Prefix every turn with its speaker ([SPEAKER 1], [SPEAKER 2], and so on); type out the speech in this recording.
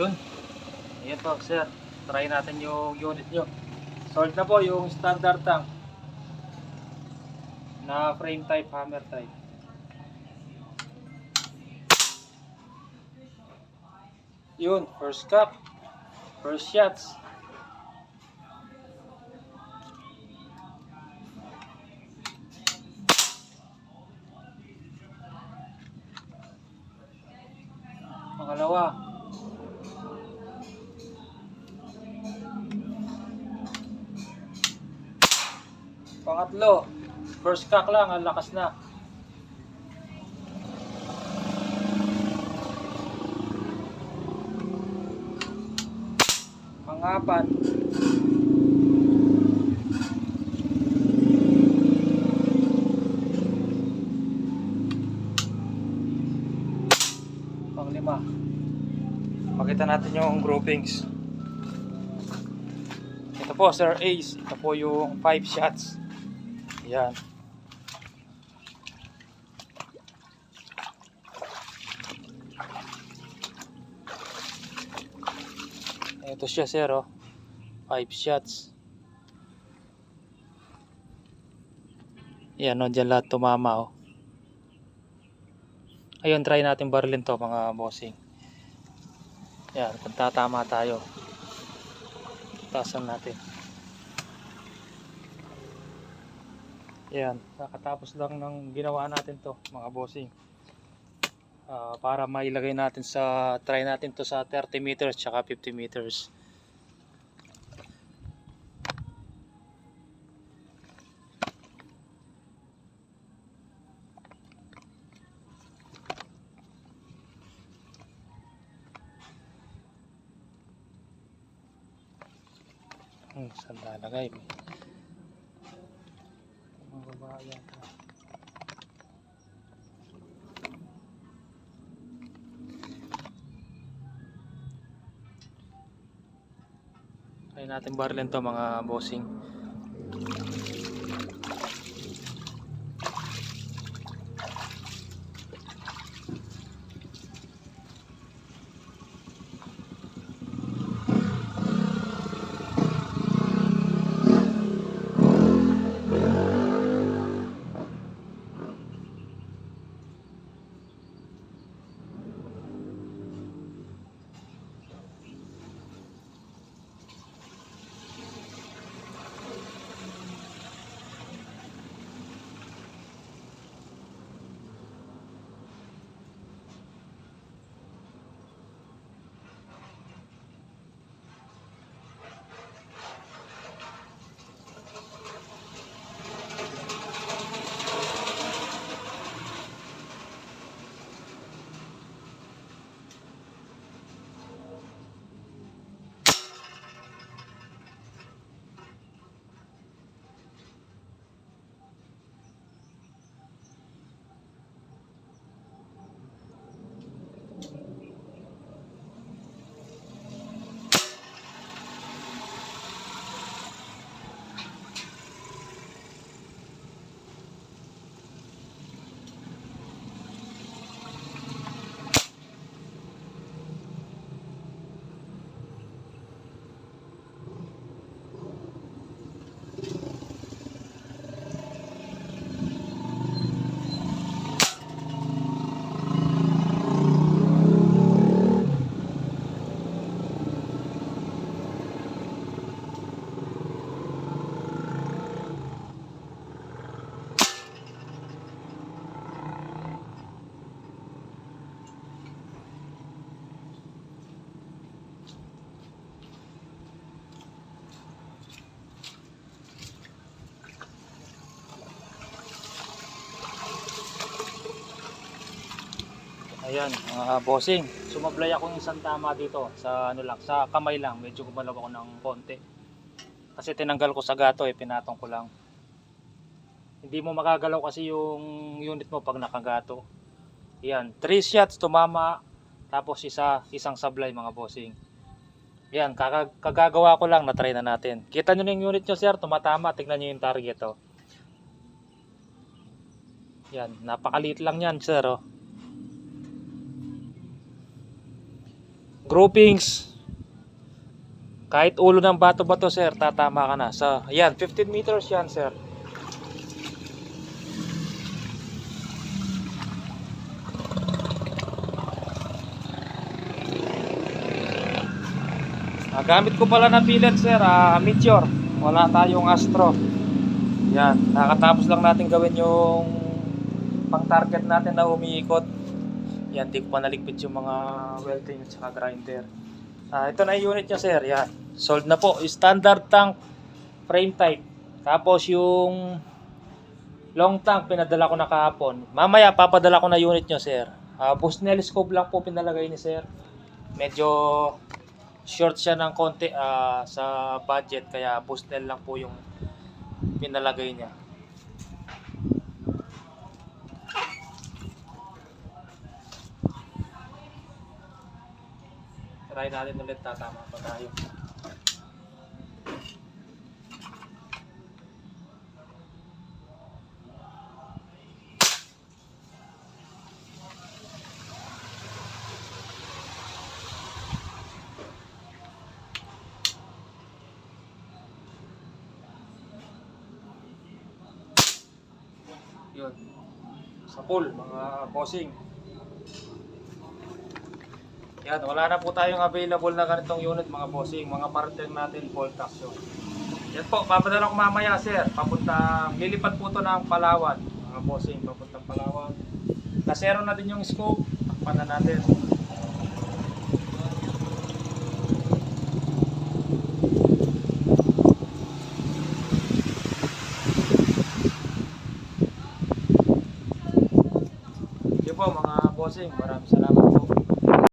[SPEAKER 1] Yun. Ayan po, sir. Try natin yung unit nyo. Sold na po yung standard tank na frame type, hammer type. Yun, first cup. First shots. Pangalawa. Pangatlo. First cock lang, ang lakas na. Pangapat. Panglima. Pakita natin yung groupings. Ito po, Sir Ace. Ito po yung 5 shots. Yan. Ito siya, Sir. Oh. 5 shots. Yan, no, dyan lahat tumama. Oh. Ayun, try natin barilin to mga bossing. Yan, kung tatama tayo. Tasan natin. Yan, nakatapos lang ng ginawa natin to mga bossing. Ah, para mailagay natin sa, try natin to sa 30 meters tsaka 50 meters. Hmm, saan lalagay? Babae yata. Try natin barilin to mga bossing. Ayan, mga bossing. Sumablay ako ng isang tama dito sa ano lang, sa kamay lang. Medyo gumalaw ako ng konti. Kasi tinanggal ko sa gato eh, pinatong ko lang. Hindi mo makagalaw kasi yung unit mo pag nakagato. Ayan, 3 shots tumama tapos isa isang sablay mga bossing. Yan, kaka- kagagawa ko lang, na-try na natin. Kita nyo na yung unit nyo sir, tumatama, tignan nyo yung target oh. Yan, napakaliit lang yan sir oh. Groupings. Kahit ulo ng bato-bato, sir, tatama ka na. Sa, ayan, 15 meters yan, sir. Ah, gamit ko pala na billet, sir, ah, Meteor. Wala tayong Astro. Yan, nakatapos lang natin gawin yung pang-target natin na umiikot. Yan, di ko pa naligpit yung mga welding at saka grinder. Ah, ito na yung unit niya, sir. Yan. Sold na po. Standard tank frame type. Tapos yung long tank pinadala ko na kahapon. Mamaya papadala ko na unit niyo, sir. Ah, Busnell scope lang po pinalagay ni sir. Medyo short siya ng konti ah, sa budget kaya Busnell lang po yung pinalagay niya. Try natin ulit tatama pa tayo. Yun. Sa pool, mga bossing. Yan, wala na po tayong available na ganitong unit mga bossing. Mga partner natin, full action. Yan po, papadala ko mamaya sir. Papunta, lilipad po to ng Palawan. Mga bossing, papuntang Palawan. Kasero na din yung scope. Takpan na natin. Yun po mga bossing, maraming salamat.